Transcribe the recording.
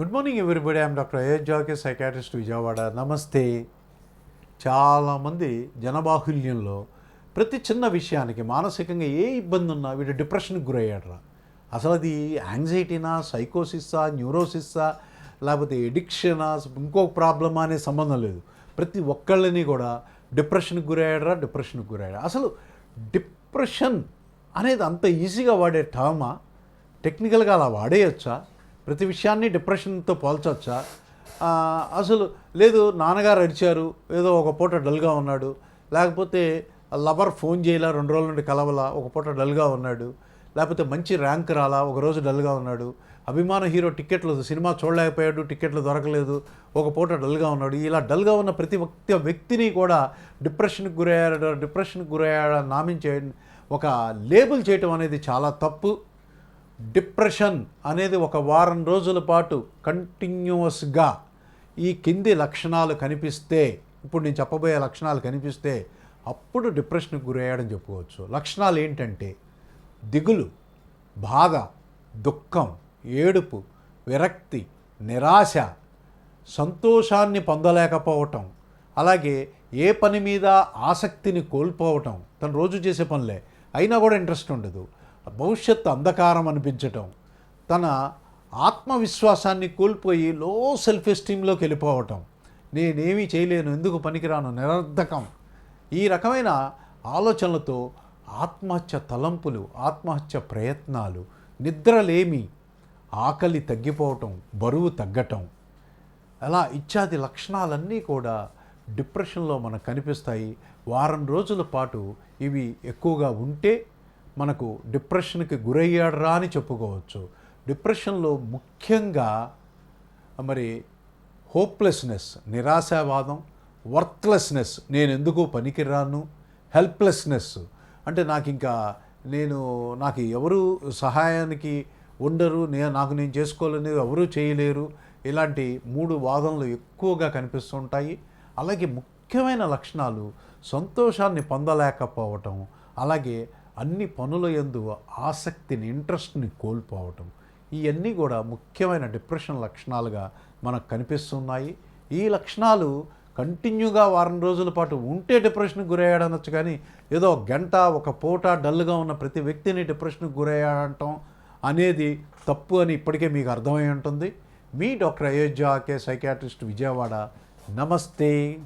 Good morning everybody I'm doctor Ayodhya K psychiatrist Vijayawada నమస్తే చాలామంది జనబాహుల్యంలో ప్రతి చిన్న విషయానికి మానసికంగా ఏ ఇబ్బంది ఉన్నా వీడు డిప్రెషన్కి గురయ్యాడరా. అసలు అది యాంగ్జైటీనా సైకోసిస్సా న్యూరోసిస్సా లేకపోతే ఎడిక్షనా ఇంకో ప్రాబ్లమా అనే సంబంధం లేదు. ప్రతి ఒక్కళ్ళని కూడా డిప్రెషన్కి గురయ్యాడరా డిప్రెషన్కి గురయ్యాడు అసలు డిప్రెషన్ అనేది అంత ఈజీగా వాడే టర్మా టెక్నికల్గా అలా వాడేయచ్చా? ప్రతి విషయాన్ని డిప్రెషన్తో పోల్చవచ్చా? అసలు లేదు నాన్నగారు అరిచారు ఏదో ఒక పూట డల్గా ఉన్నాడు లేకపోతే లవర్ ఫోన్ చేయలా రెండు రోజుల నుండి కలవలా ఒక పూట డల్గా ఉన్నాడు లేకపోతే మంచి ర్యాంక్ రాలా ఒక రోజు డల్గా ఉన్నాడు అభిమాన హీరో టికెట్లు సినిమా చూడలేకపోయాడు టికెట్లు దొరకలేదు ఒక పూట డల్గా ఉన్నాడు ఇలా డల్గా ఉన్న ప్రతి ఒక్క వ్యక్తిని కూడా డిప్రెషన్కి గురయ్యాడు డిప్రెషన్కి గురయ్యాడు నామించే ఒక లేబుల్ చేయటం అనేది చాలా తప్పు. డిప్రెషన్ అనేది ఒక వారం రోజుల పాటు కంటిన్యూస్గా ఈ కింది లక్షణాలు కనిపిస్తే ఇప్పుడు నేను చెప్పబోయే లక్షణాలు కనిపిస్తే అప్పుడు డిప్రెషన్కి గురయ్యాడని చెప్పుకోవచ్చు. లక్షణాలు ఏంటంటే దిగులు బాధ దుఃఖం ఏడుపు విరక్తి నిరాశ సంతోషాన్ని పొందలేకపోవటం అలాగే ఏ పని మీద ఆసక్తిని కోల్పోవటం తను రోజు చేసే పనులే అయినా కూడా ఇంట్రెస్ట్ ఉండదు. భవిష్యత్తు అంధకారం అనిపించటం తన ఆత్మవిశ్వాసాన్ని కోల్పోయి లో సెల్ఫ్ ఎస్టీమ్లోకి వెళ్ళిపోవటం నేనేమీ చేయలేను ఎందుకు పనికిరాను నిరర్ధకం. ఈ రకమైన ఆలోచనలతో ఆత్మహత్య తలంపులు ఆత్మహత్య ప్రయత్నాలు నిద్రలేమి ఆకలి తగ్గిపోవటం బరువు తగ్గటం అలా ఇత్యాది లక్షణాలన్నీ కూడా డిప్రెషన్లో మనకు కనిపిస్తాయి. వారం రోజుల పాటు ఇవి ఎక్కువగా ఉంటే మనకు డిప్రెషన్కి గురయ్యాడరా అని చెప్పుకోవచ్చు. డిప్రెషన్లో ముఖ్యంగా మరి హోప్లెస్నెస్ నిరాశావాదం వర్త్లెస్నెస్ నేను ఎందుకు పనికిరాను హెల్ప్లెస్నెస్ అంటే నాకు ఇంకా నేను నాకు ఎవరు సహాయానికి ఉండరు నే నాకు నేను చేసుకోవాలని ఎవరూ చేయలేరు. ఇలాంటి మూడు వాదనలు ఎక్కువగా కనిపిస్తుంటాయి. అలాగే ముఖ్యమైన లక్షణాలు సంతోషాన్ని పొందలేకపోవటం అలాగే అన్ని పనుల యందు ఆసక్తిని ఇంట్రెస్ట్ని కోల్పోవటం. ఇవన్నీ కూడా ముఖ్యమైన డిప్రెషన్ లక్షణాలుగా మనకు కనిపిస్తున్నాయి. ఈ లక్షణాలు కంటిన్యూగా వారం రోజుల పాటు ఉంటే డిప్రెషన్కి గురయ్యాడనొచ్చు కానీ ఏదో గంట ఒక పూట డల్గా ఉన్న ప్రతి వ్యక్తిని డిప్రెషన్కి గురయ్యాడటం అనేది తప్పు అని ఇప్పటికే మీకు అర్థమై ఉంటుంది. మీ doctor Ayodhya K psychiatrist Vijayawada. నమస్తే.